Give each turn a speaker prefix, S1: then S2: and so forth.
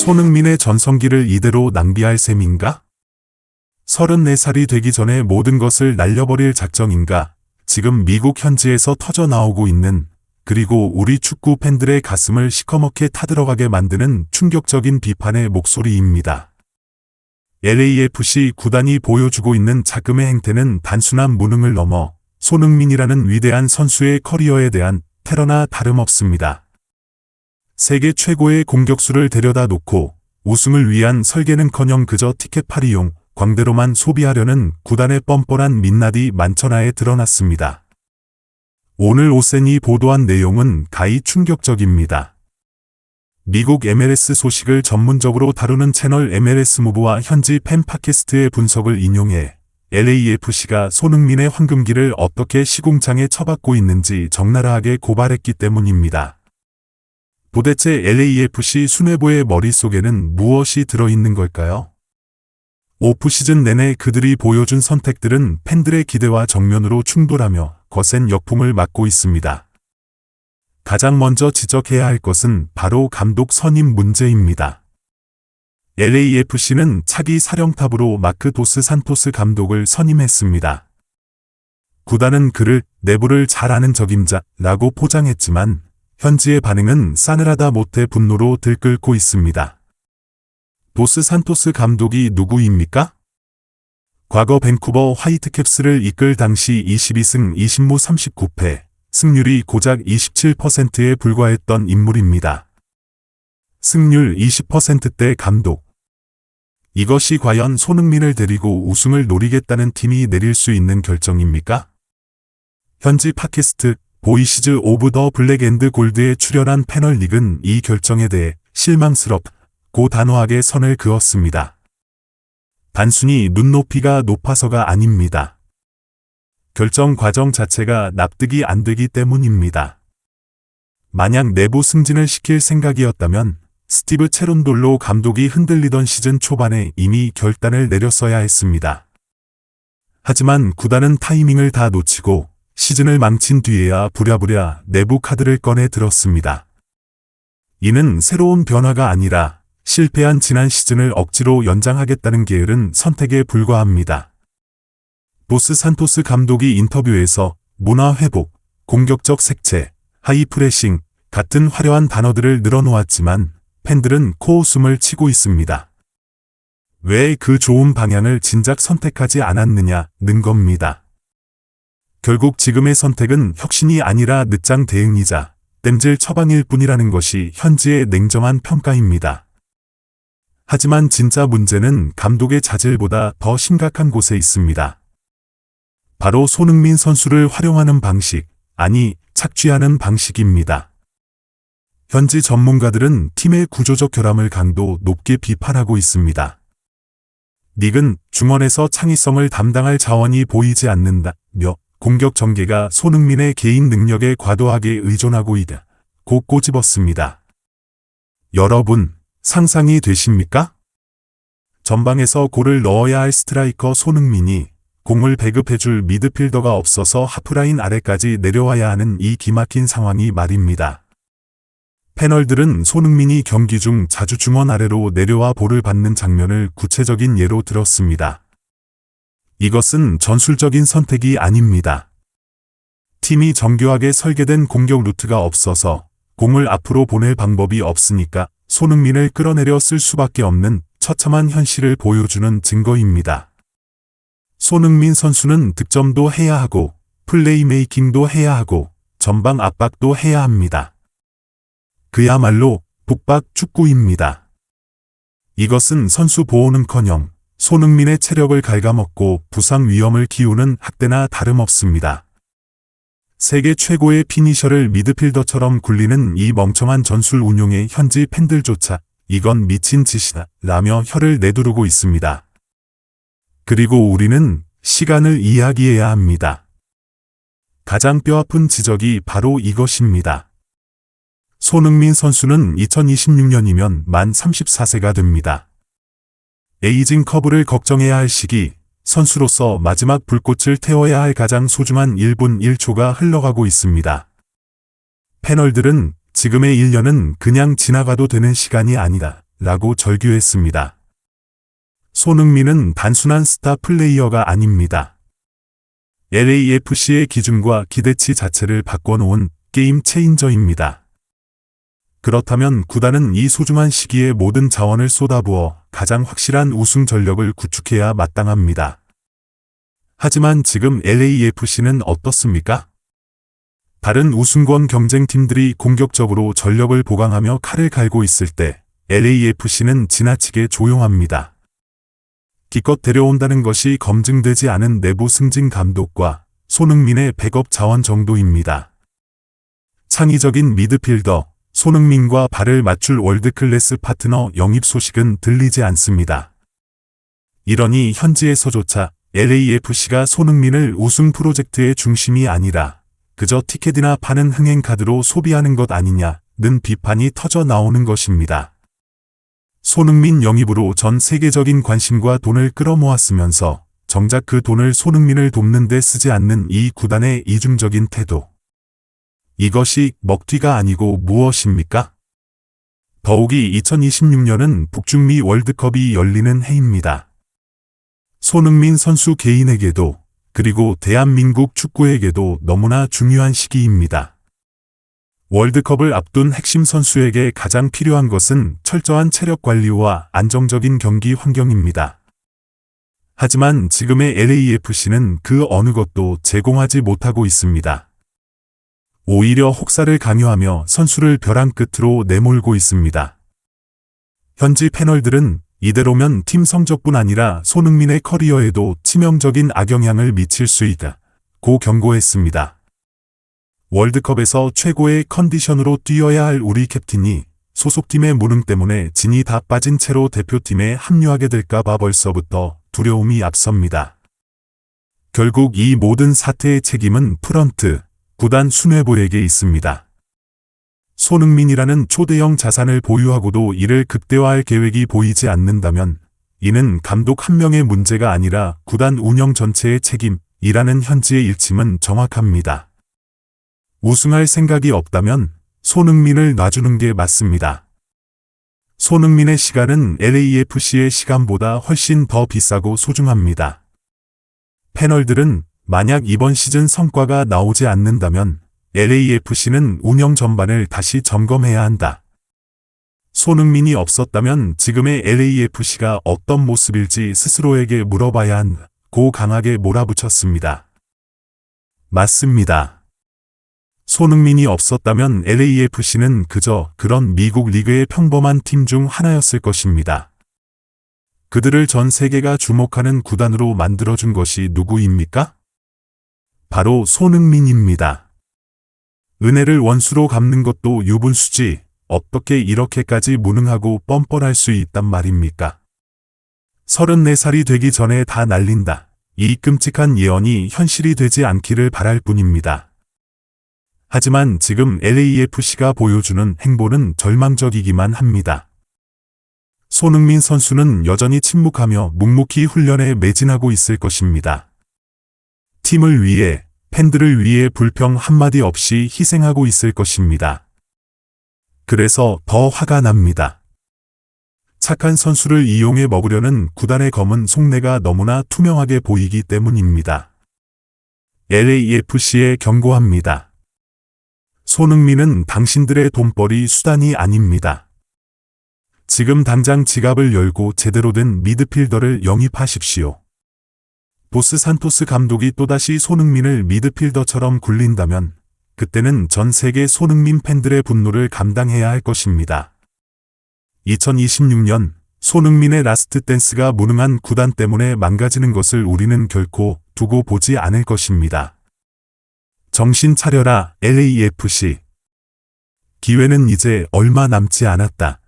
S1: 손흥민의 전성기를 이대로 낭비할 셈인가? 34살이 되기 전에 모든 것을 날려버릴 작정인가? 지금 미국 현지에서 터져 나오고 있는 그리고 우리 축구 팬들의 가슴을 시커멓게 타들어가게 만드는 충격적인 비판의 목소리입니다. LAFC 구단이 보여주고 있는 자금의 행태는 단순한 무능을 넘어 손흥민이라는 위대한 선수의 커리어에 대한 테러나 다름없습니다. 세계 최고의 공격수를 데려다 놓고 우승을 위한 설계는커녕 그저 티켓 팔 이용 광대로만 소비하려는 구단의 뻔뻔한 민낯이 만천하에 드러났습니다. 오늘 오센이 보도한 내용은 가히 충격적입니다. 미국 MLS 소식을 전문적으로 다루는 채널 MLS 무브와 현지 팬 팟캐스트의 분석을 인용해 LAFC가 손흥민의 황금기를 어떻게 시궁창에 처박고 있는지 적나라하게 고발했기 때문입니다. 도대체 LAFC 수뇌부의 머릿속에는 무엇이 들어있는 걸까요? 오프시즌 내내 그들이 보여준 선택들은 팬들의 기대와 정면으로 충돌하며 거센 역풍을 맞고 있습니다. 가장 먼저 지적해야 할 것은 바로 감독 선임 문제입니다. LAFC는 차기 사령탑으로 마크 도스 산토스 감독을 선임했습니다. 구단은 그를 내부를 잘 아는 적임자라고 포장했지만 현지의 반응은 싸늘하다 못해 분노로 들끓고 있습니다. 도스 산토스 감독이 누구입니까? 과거 밴쿠버 화이트캡스를 이끌 당시 22승 20무 39패, 승률이 고작 27%에 불과했던 인물입니다. 승률 20%대 감독. 이것이 과연 손흥민을 데리고 우승을 노리겠다는 팀이 내릴 수 있는 결정입니까? 현지 팟캐스트 보이시즈 오브 더 블랙 앤드 골드에 출연한 패널 닉은 이 결정에 대해 실망스럽고 단호하게 선을 그었습니다. 단순히 눈높이가 높아서가 아닙니다. 결정 과정 자체가 납득이 안 되기 때문입니다. 만약 내부 승진을 시킬 생각이었다면 스티브 체론돌로 감독이 흔들리던 시즌 초반에 이미 결단을 내렸어야 했습니다. 하지만 구단은 타이밍을 다 놓치고 시즌을 망친 뒤에야 부랴부랴 내부 카드를 꺼내 들었습니다. 이는 새로운 변화가 아니라 실패한 지난 시즌을 억지로 연장하겠다는 게으른 선택에 불과합니다. 보스 산토스 감독이 인터뷰에서 문화 회복, 공격적 색채, 하이 프레싱 같은 화려한 단어들을 늘어놓았지만 팬들은 코웃음을 치고 있습니다. 왜 그 좋은 방향을 진작 선택하지 않았느냐는 겁니다. 결국 지금의 선택은 혁신이 아니라 늦장 대응이자 땜질 처방일 뿐이라는 것이 현지의 냉정한 평가입니다. 하지만 진짜 문제는 감독의 자질보다 더 심각한 곳에 있습니다. 바로 손흥민 선수를 활용하는 방식, 아니 착취하는 방식입니다. 현지 전문가들은 팀의 구조적 결함을 강도 높게 비판하고 있습니다. 닉은 중원에서 창의성을 담당할 자원이 보이지 않는다며 공격 전개가 손흥민의 개인 능력에 과도하게 의존하고 있다. 고 꼬집었습니다. 여러분, 상상이 되십니까? 전방에서 골을 넣어야 할 스트라이커 손흥민이 공을 배급해줄 미드필더가 없어서 하프라인 아래까지 내려와야 하는 이 기막힌 상황이 말입니다. 패널들은 손흥민이 경기 중 자주 중원 아래로 내려와 볼을 받는 장면을 구체적인 예로 들었습니다. 이것은 전술적인 선택이 아닙니다. 팀이 정교하게 설계된 공격 루트가 없어서 공을 앞으로 보낼 방법이 없으니까 손흥민을 끌어내려 쓸 수밖에 없는 처참한 현실을 보여주는 증거입니다. 손흥민 선수는 득점도 해야 하고 플레이메이킹도 해야 하고 전방 압박도 해야 합니다. 그야말로 북박 축구입니다. 이것은 선수 보호는커녕 손흥민의 체력을 갉아먹고 부상 위험을 키우는 학대나 다름없습니다. 세계 최고의 피니셔를 미드필더처럼 굴리는 이 멍청한 전술 운용에 현지 팬들조차 이건 미친 짓이다 라며 혀를 내두르고 있습니다. 그리고 우리는 시간을 이야기해야 합니다. 가장 뼈아픈 지적이 바로 이것입니다. 손흥민 선수는 2026년이면 만 34세가 됩니다. 에이징 커브를 걱정해야 할 시기, 선수로서 마지막 불꽃을 태워야 할 가장 소중한 1분 1초가 흘러가고 있습니다. 패널들은 지금의 1년은 그냥 지나가도 되는 시간이 아니다. 라고 절규했습니다. 손흥민은 단순한 스타 플레이어가 아닙니다. LAFC의 기준과 기대치 자체를 바꿔놓은 게임 체인저입니다. 그렇다면 구단은 이 소중한 시기에 모든 자원을 쏟아부어 가장 확실한 우승 전력을 구축해야 마땅합니다. 하지만 지금 LAFC는 어떻습니까? 다른 우승권 경쟁팀들이 공격적으로 전력을 보강하며 칼을 갈고 있을 때 LAFC는 지나치게 조용합니다. 기껏 데려온다는 것이 검증되지 않은 내부 승진 감독과 손흥민의 백업 자원 정도입니다. 창의적인 미드필더, 손흥민과 발을 맞출 월드클래스 파트너 영입 소식은 들리지 않습니다. 이러니 현지에서조차 LAFC가 손흥민을 우승 프로젝트의 중심이 아니라 그저 티켓이나 파는 흥행카드로 소비하는 것 아니냐는 비판이 터져 나오는 것입니다. 손흥민 영입으로 전 세계적인 관심과 돈을 끌어모았으면서 정작 그 돈을 손흥민을 돕는 데 쓰지 않는 이 구단의 이중적인 태도. 이것이 먹튀가 아니고 무엇입니까? 더욱이 2026년은 북중미 월드컵이 열리는 해입니다. 손흥민 선수 개인에게도 그리고 대한민국 축구에게도 너무나 중요한 시기입니다. 월드컵을 앞둔 핵심 선수에게 가장 필요한 것은 철저한 체력 관리와 안정적인 경기 환경입니다. 하지만 지금의 LAFC는 그 어느 것도 제공하지 못하고 있습니다. 오히려 혹사를 강요하며 선수를 벼랑 끝으로 내몰고 있습니다. 현지 패널들은 이대로면 팀 성적뿐 아니라 손흥민의 커리어에도 치명적인 악영향을 미칠 수 있다. 고 경고했습니다. 월드컵에서 최고의 컨디션으로 뛰어야 할 우리 캡틴이 소속팀의 무능 때문에 진이 다 빠진 채로 대표팀에 합류하게 될까봐 벌써부터 두려움이 앞섭니다. 결국 이 모든 사태의 책임은 프런트, 구단 순회보에게 있습니다. 손흥민이라는 초대형 자산을 보유하고도 이를 극대화할 계획이 보이지 않는다면 이는 감독 한 명의 문제가 아니라 구단 운영 전체의 책임이라는 현지의 일침은 정확합니다. 우승할 생각이 없다면 손흥민을 놔주는 게 맞습니다. 손흥민의 시간은 LAFC의 시간보다 훨씬 더 비싸고 소중합니다. 패널들은 만약 이번 시즌 성과가 나오지 않는다면 LAFC는 운영 전반을 다시 점검해야 한다. 손흥민이 없었다면 지금의 LAFC가 어떤 모습일지 스스로에게 물어봐야 한 고 강하게 몰아붙였습니다. 맞습니다. 손흥민이 없었다면 LAFC는 그저 그런 미국 리그의 평범한 팀 중 하나였을 것입니다. 그들을 전 세계가 주목하는 구단으로 만들어준 것이 누구입니까? 바로 손흥민입니다. 은혜를 원수로 갚는 것도 유분수지 어떻게 이렇게까지 무능하고 뻔뻔할 수 있단 말입니까? 34살이 되기 전에 다 날린다. 이 끔찍한 예언이 현실이 되지 않기를 바랄 뿐입니다. 하지만 지금 LAFC가 보여주는 행보는 절망적이기만 합니다. 손흥민 선수는 여전히 침묵하며 묵묵히 훈련에 매진하고 있을 것입니다. 팀을 위해, 팬들을 위해 불평 한마디 없이 희생하고 있을 것입니다. 그래서 더 화가 납니다. 착한 선수를 이용해 먹으려는 구단의 검은 속내가 너무나 투명하게 보이기 때문입니다. LAFC에 경고합니다. 손흥민은 당신들의 돈벌이 수단이 아닙니다. 지금 당장 지갑을 열고 제대로 된 미드필더를 영입하십시오. 보스 산토스 감독이 또다시 손흥민을 미드필더처럼 굴린다면 그때는 전 세계 손흥민 팬들의 분노를 감당해야 할 것입니다. 2026년 손흥민의 라스트 댄스가 무능한 구단 때문에 망가지는 것을 우리는 결코 두고 보지 않을 것입니다. 정신 차려라 LAFC. 기회는 이제 얼마 남지 않았다.